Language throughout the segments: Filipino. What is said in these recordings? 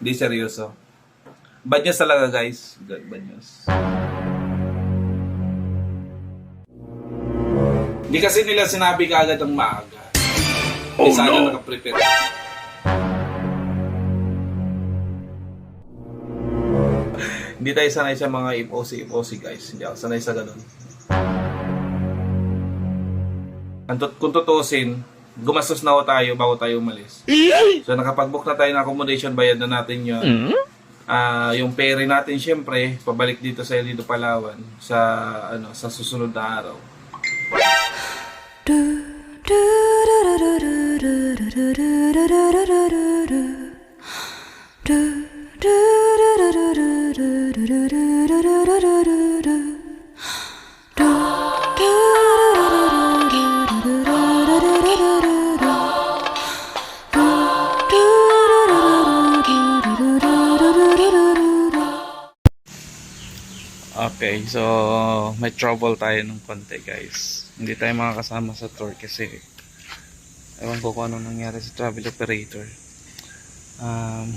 Hindi seryoso. Bad news talaga guys. Bad news. Hindi kasi nila sinabi kaagad ang maaga. Oh, sana no. nakaprepare. Hindi tayo sanay sa mga iposi-iposi guys. Hindi ako sanay sa ganun. Kung tutusin, gumastos na ako tayo bago tayo umalis. So nakapag-book na tayo ng accommodation, bayad na natin yun. Ah, yung pere natin syempre, pabalik dito sa Elido Palawan sa ano sa susunod na araw. Okay, so may trouble tayo ng konti guys. Hindi tayo makakasama sa tour kasi ewan ko kung ano nangyari sa travel operator. Um,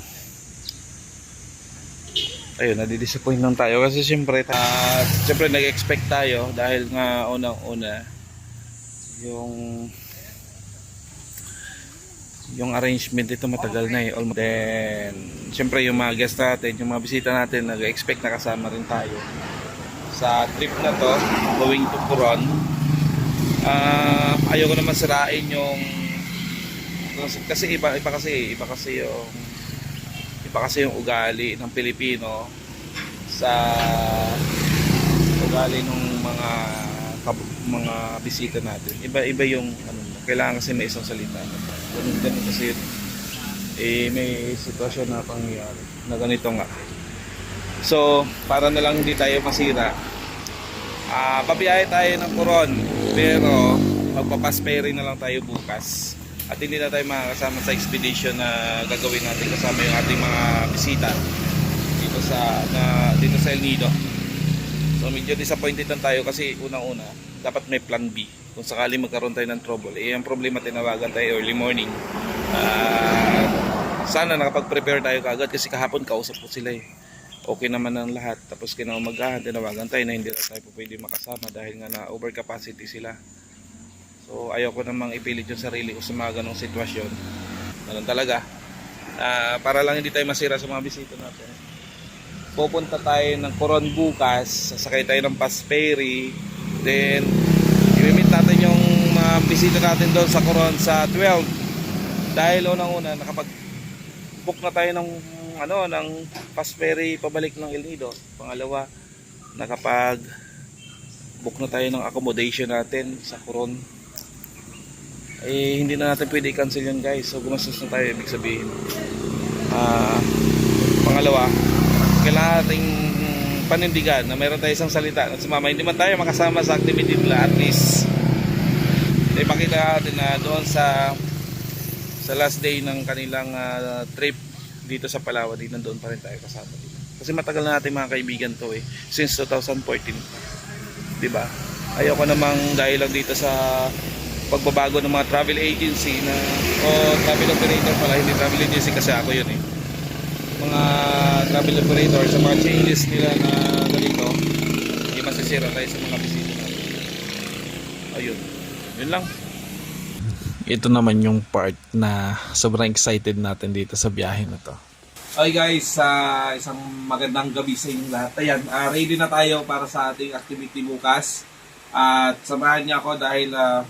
ayun, nadidisappoint lang tayo kasi syempre, uh, syempre nag-expect tayo dahil nga unang-una yung yung arrangement ito matagal na eh then syempre yung mga guest natin yung mga bisita natin nag-expect na kasama rin tayo sa trip na to going to Coron ah ayoko naman sirain yung kasi iba iba kasi iba kasi yung iba kasi yung ugali ng Pilipino sa ugali ng mga mga bisita natin. Iba iba yung ano kailangan kasi may isang salita. Ganun, ganun kasi eh may sitwasyon na pangyayari na ganito nga so para na lang hindi tayo masira ah pabiyahe tayo ng Coron pero magpapasperi na lang tayo bukas at hindi na tayo makakasama sa expedition na gagawin natin kasama yung ating mga bisita dito sa na, dito sa El Nido So medyo disappointed lang tayo kasi unang-una, dapat may plan B. Kung sakali magkaroon tayo ng trouble, eh ang problema tinawagan tayo early morning. Ah, sana nakapag-prepare tayo kagad kasi kahapon kausap ko sila eh. Okay naman ang lahat. Tapos kinaumagahan, tinawagan tayo na hindi na tayo pwede makasama dahil nga na overcapacity sila. So ayoko namang ipilit yung sarili ko sa mga ganong sitwasyon. Ganun talaga. Ah, para lang hindi tayo masira sa mga bisita natin pupunta tayo ng Coron bukas, sasakay tayo ng bus ferry, then i-meet natin yung mga bisita natin doon sa Coron sa 12. Dahil unang-una nakapag book na tayo ng ano ng bus ferry pabalik ng El Nido. Pangalawa, nakapag book na tayo ng accommodation natin sa Coron. Eh hindi na natin pwede i-cancel yun guys. So gumastos na tayo ibig sabihin. Ah, pangalawa, kailangan nating panindigan na meron tayo isang salita at sumama. Hindi man tayo makasama sa activity nila at least ay pakita natin na doon sa sa last day ng kanilang ah, trip dito sa Palawan din nandoon pa rin tayo kasama dito. Kasi matagal na natin mga kaibigan to eh since 2014. 'Di ba? Ayoko namang dahil lang dito sa pagbabago ng mga travel agency na o travel operator pala hindi travel agency kasi ako yun eh mga travel operator sa mga changes nila na ganito hindi masisira tayo sa mga bisita ayun yun lang ito naman yung part na sobrang excited natin dito sa biyahe na to Okay guys, sa isang magandang gabi sa inyong lahat. Ayan, ah, ready na tayo para sa ating activity bukas. At samahan niya ako dahil ah,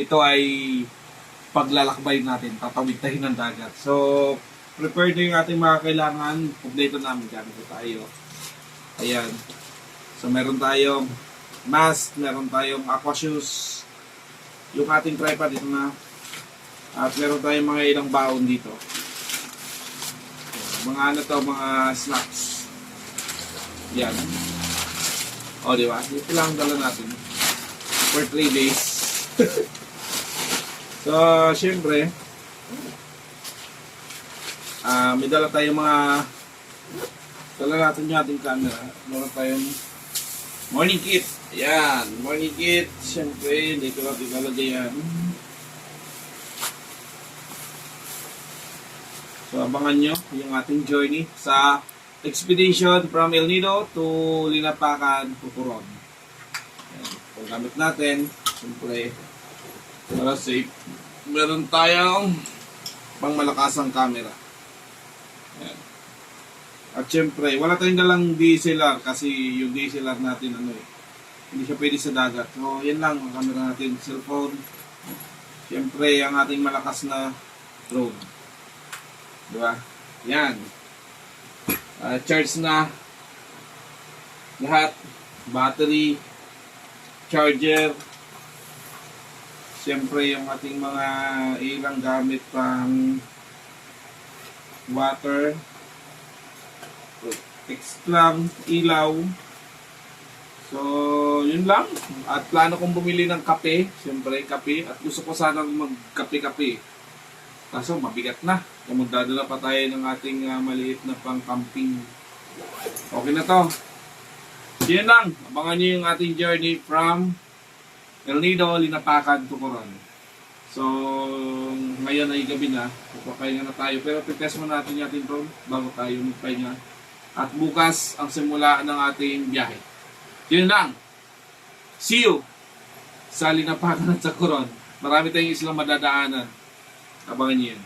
ito ay paglalakbay natin, tatawid tayo ng dagat. So, prepared na yung ating mga kailangan. Kompleto namin gamit tayo. Ayan. So, meron tayong mask, meron tayong aqua shoes, yung ating tripod dito na. At meron tayong mga ilang baon dito. Mga ano to, mga snacks. Yan. O, di ba? Ito lang ang dala natin. For 3 days. so, syempre, ah may dala tayong mga dala natin yung ating camera. Meron tayong morning kit. Ayan, morning kit. Syempre, dito natin lalagay yan. So, abangan nyo yung ating journey sa expedition from El Nido to Linapacan, Puturon. Ayan. Kung gamit natin, siyempre, para safe, meron tayong pang malakasang camera. Ayan. At syempre, wala tayong dalang DSLR kasi yung DSLR natin ano eh, hindi siya pwede sa dagat. So, yan lang ang camera natin, cellphone. Syempre, ang ating malakas na drone. Di ba? Yan. Ah, charge na lahat. Battery, charger, Siyempre, yung ating mga ilang gamit pang water, text lang, ilaw. So, yun lang. At plano kong bumili ng kape. Siyempre, kape. At gusto ko sanang magkape-kape. Kaso, mabigat na. Kung magdadala pa tayo ng ating ah, maliit na pang-camping. Okay na to. So, yun lang. Abangan nyo yung ating journey from El Nido, Linapacan, Tucuron. So, ngayon ay gabi na. Papapahinga na tayo. Pero pitest mo natin yung ating drone bago tayo magpahinga. At bukas ang simula ng ating biyahe. Yun lang. See you sa Linapacan at Tucuron. Marami tayong islang madadaanan. Abangan niyo yun.